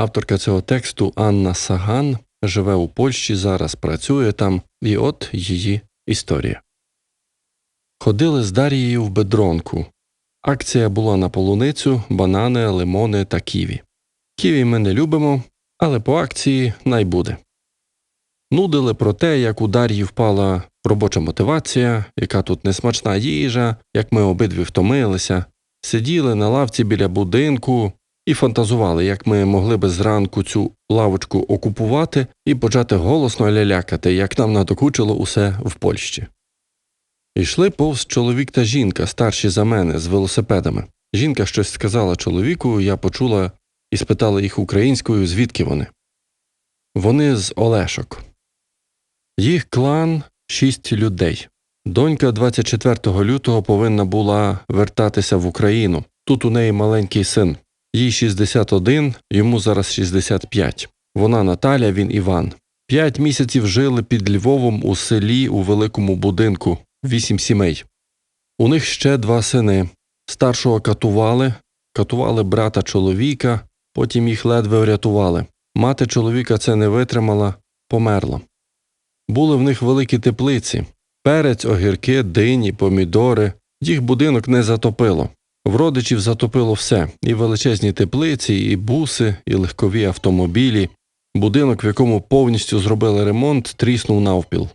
Авторка цього тексту Анна Саган живе у Польщі, зараз працює там, і от її історія. Ходили з Дарією в бедронку. Акція була на полуницю, банани, лимони та ківі. Ківі ми не любимо, але по акції найбуде. Нудили про те, як у Дар'ї впала робоча мотивація, яка тут несмачна їжа, як ми обидві втомилися, сиділи на лавці біля будинку і фантазували, як ми могли би зранку цю лавочку окупувати і почати голосно лялякати, як нам надокучило усе в Польщі. Йшли повз чоловік та жінка, старші за мене, з велосипедами. Жінка щось сказала чоловіку, я почула і спитала їх українською, звідки вони. Вони з Олешок. Їх клан шість людей. Донька 24 лютого повинна була вертатися в Україну. Тут у неї маленький син. Їй 61, йому зараз 65. Вона Наталя, він Іван. П'ять місяців жили під Львовом у селі у великому будинку, вісім сімей. У них ще два сини. Старшого катували, катували брата чоловіка, потім їх ледве врятували. Мати чоловіка це не витримала, померла. Були в них великі теплиці перець, огірки, дині, помідори. Їх будинок не затопило. В родичів затопило все і величезні теплиці, і буси, і легкові автомобілі. Будинок, в якому повністю зробили ремонт, тріснув навпіл.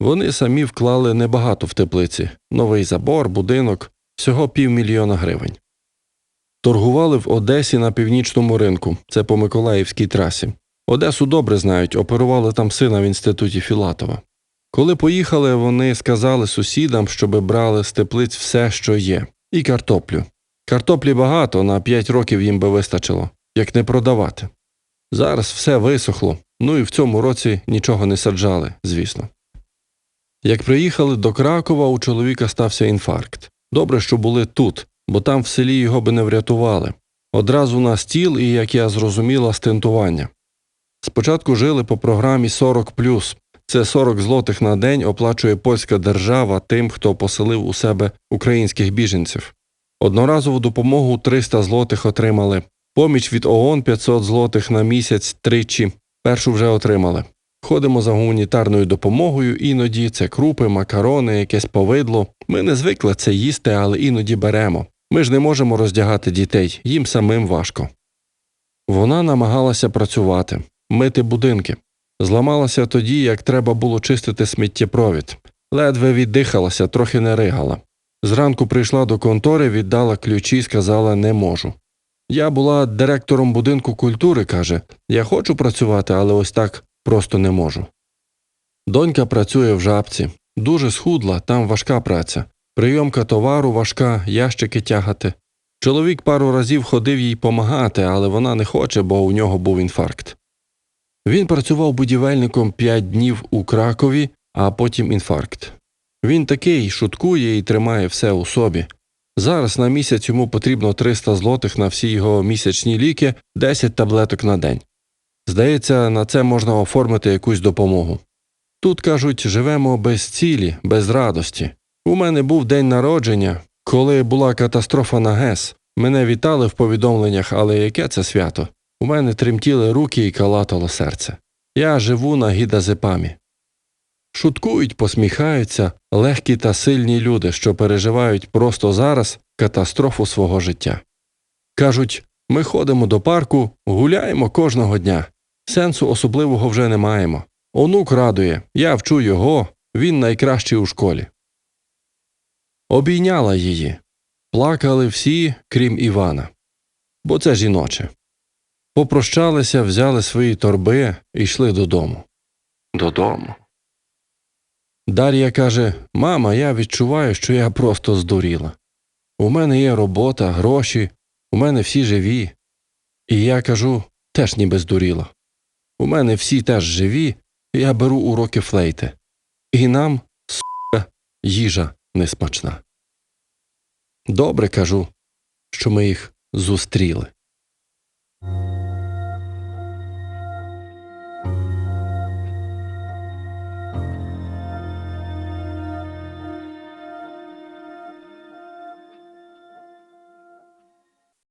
Вони самі вклали небагато в теплиці новий забор, будинок, всього півмільйона гривень. Торгували в Одесі на північному ринку, це по Миколаївській трасі. Одесу добре знають, оперували там сина в інституті Філатова. Коли поїхали, вони сказали сусідам, щоби брали з теплиць все, що є, і картоплю. Картоплі багато, на 5 років їм би вистачило, як не продавати. Зараз все висохло, ну і в цьому році нічого не саджали, звісно. Як приїхали до Кракова, у чоловіка стався інфаркт. Добре, що були тут, бо там в селі його би не врятували. Одразу на стіл і, як я зрозуміла, стентування. Спочатку жили по програмі 40 це 40 злотих на день оплачує польська держава тим, хто поселив у себе українських біженців. Одноразову допомогу 300 злотих отримали, поміч від ООН 500 злотих на місяць тричі, першу вже отримали. Ходимо за гуманітарною допомогою, іноді це крупи, макарони, якесь повидло. Ми не звикли це їсти, але іноді беремо. Ми ж не можемо роздягати дітей, їм самим важко. Вона намагалася працювати, мити будинки. Зламалася тоді, як треба було чистити сміттєпровід. Ледве віддихалася, трохи не ригала. Зранку прийшла до контори, віддала ключі, сказала не можу. Я була директором будинку культури, каже я хочу працювати, але ось так просто не можу. Донька працює в жабці, дуже схудла, там важка праця. Прийомка товару важка, ящики тягати. Чоловік пару разів ходив їй помагати, але вона не хоче, бо у нього був інфаркт. Він працював будівельником п'ять днів у Кракові, а потім інфаркт. Він такий шуткує і тримає все у собі. Зараз на місяць йому потрібно 300 злотих на всі його місячні ліки, 10 таблеток на день. Здається, на це можна оформити якусь допомогу. Тут, кажуть, живемо без цілі, без радості. У мене був день народження, коли була катастрофа на ГЕС. Мене вітали в повідомленнях, але яке це свято? У мене тремтіли руки і калатало серце. Я живу на гідазепамі. Шуткують, посміхаються легкі та сильні люди, що переживають просто зараз катастрофу свого життя. Кажуть ми ходимо до парку, гуляємо кожного дня. Сенсу особливого вже не маємо. Онук радує, я вчу його, він найкращий у школі. Обійняла її. Плакали всі, крім Івана. Бо це жіноче. Попрощалися, взяли свої торби і йшли додому. Додому. Дар'я каже Мама, я відчуваю, що я просто здуріла. У мене є робота, гроші, у мене всі живі. І я кажу теж ніби здуріла. У мене всі теж живі, і я беру уроки флейти. І нам, сука, їжа несмачна. Добре кажу, що ми їх зустріли.